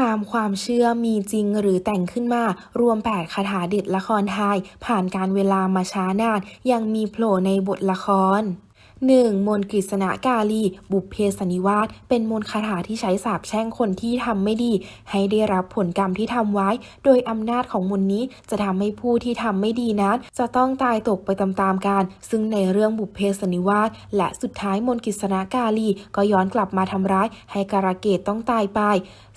ตามความเชื่อมีจริงหรือแต่งขึ้นมา รวม 8 คาถาเด็ดละครไทย ผ่านการเวลามาช้านาน ยังมีโผล่ในบทละคร 1. มนต์กฤษณะกาลี บุพเพสนิวาสเป็นมนต์คาถาที่ใช้สาปแช่งคนที่ทำไม่ดี ให้ได้รับผลกรรมที่ทำไว้ โดยอำนาจของมนต์นี้จะทำให้ผู้ที่ทำไม่ดีนั้น จะต้องตายตกไปตามๆกัน ซึ่งในเรื่องบุพเพสนิวาสและสุดท้ายมนต์กฤษณะกาลี ก็ย้อนกลับมาทำร้าย ให้การะเกดต้องตายไป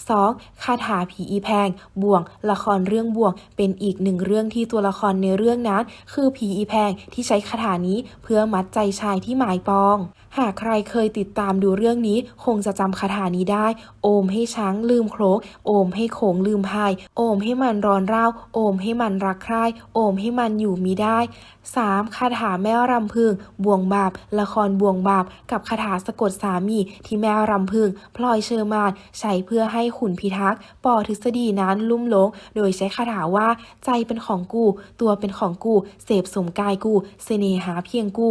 2. คาถาผีอีแพง บ่วง ละครเรื่องบ่วง เป็นอีกหนึ่งเรื่องที่ตัวละครในเรื่องนั้น คือผีอีแพงที่ใช้คาถานี้เพื่อมัดใจชายที่หมายปองหากใครเคยติดตามดูเรื่องนี้ คงจะจำคาถานี้ได้ โอมให้ช้างลืมโครกโอมให้โขงลืมพาย โอมให้มันร้อนเร่าโอมให้มันรักใคร่โอมให้มันอยู่มีได้ 3. คาถาแม่รำพึงบ่วงบาป ละครบ่วงบาป กับคาถาสะกดสามีที่แม่รำพึงพลอยเชอร์มานใช้เพื่อให้ขุนพิทักษ์ปอทฤษฎีนั้นลุ่มหลง โดยใช้คาถาว่า ใจเป็นของกู ตัวเป็นของกู เสพสมกายกู เสน่หาเพียงกู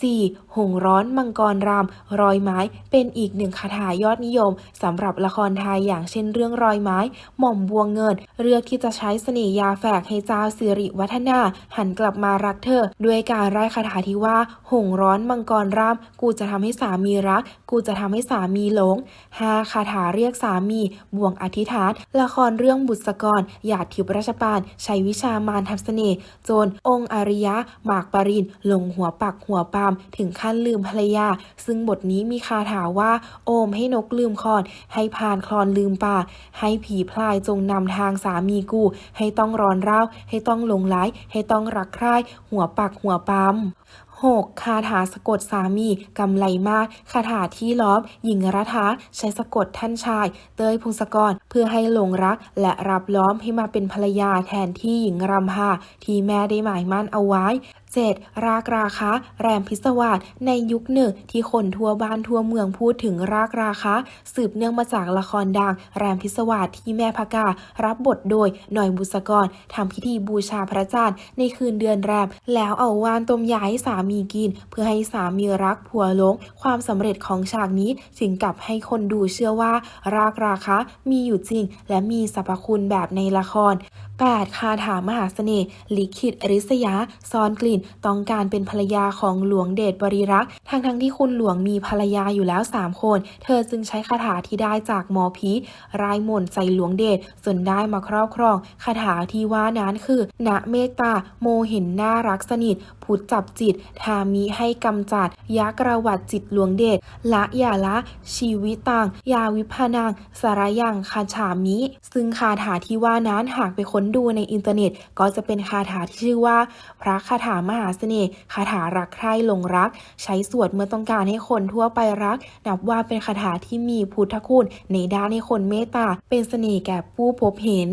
4. หงร้อนมังกรรำรอยไม้ เป็นอีกหนึ่งคาถายอดนิยมสำหรับละครไทยอย่างเช่นเรื่องรอยไม้ หม่อมบัวเงินเลือกที่จะใช้เสน่หยาแฝกให้เจ้าสิริวัฒนา หันกลับมารักเธอ ด้วยการไร้คาถาที่ว่า หงร้อนมังกรรำกูจะทำให้สามีรัก กูจะทำให้สามีหลง 5. คาถาเรียกสามีบ่วงอธิษฐาน ละครเรื่องบุษกรหยาดทิพราชปานใช้วิชามารทำเสน่ห์จนองค์อาริยะหมากปรินลงหัวปักหัวปาม ถึงขั้นลืมภรรยาซึ่งบทนี้มีคาถาว่า โอมให้นกลืมคอน ให้พานคลอนลืมป่า ให้ผีพลายจงนำทางสามีกู ให้ต้องร้อนเร่าให้ต้องหลงไหลให้ต้องรักใคร่หัวปักหัวปาม 6. คาถาสะกดสามีกำไลมาก คาถาที่ล้อม หญิงรัฐาใช้สะกดท่านชาย เตยพงศกร เพื่อให้หลงรัก และรับล้อมให้มาเป็นภรรยาแทนที่หญิงรำพาที่แม่ได้หมายมั่นเอาไว้ 7. รากราคะ แรมพิศวาสในยุคหนึ่งที่คนทั่วบ้านทั่วเมืองพูดถึงรากราคะ สืบเนื่องมาจากละครดัง แรมพิศวาสที่แม่พกา รับบทโดยหน่อยบุษกรทำพิธีบูชาพระจันทร์ในคืนเดือนแรม แล้วเอาวานต้มยาให้สามีกิน เพื่อให้สามีรักผัวหลง ความสำเร็จของฉากนี้ถึงกับให้คนดูเชื่อว่า รากราคะมีอยู่จริง และมีสรรพคุณแบบในละคร 8. คาถามหาเสน่ห์ลิขิตอริษยาซอนกลิ่น ต้องการเป็นภรรยาของหลวงเดชบริรักษ์ทั้งทั้งที่คุณหลวงมีภรรยาอยู่แล้ว 3 คน เธอจึงใช้คาถาที่ได้จากหมอผีรายมนใส่หลวงเดชจนได้มาครอบครองคาถาที่ว่านั้นคือณเมตตาโมเห็นน่ารักสนิทพุทธจับจิตทามิให้กำจัดยักระวัดจิตหลวงเดชละอย่าละ ชีวิตต่างยาวิพานังสารยังคาฉามิ ซึ่งคาถาที่ว่านั้นหากไปค้นดูในอินเทอร์เน็ต ก็จะเป็นคาถาที่ชื่อว่า พระคาถามหาเสน่ห์คาถารักใคร่หลงรัก ใช้สวดเมื่อต้องการให้คนทั่วไปรัก นับว่าเป็นคาถาที่มีพุทธคุณในด้านให้คนเมตตาเป็นเสน่ห์แก่ผู้พบเห็น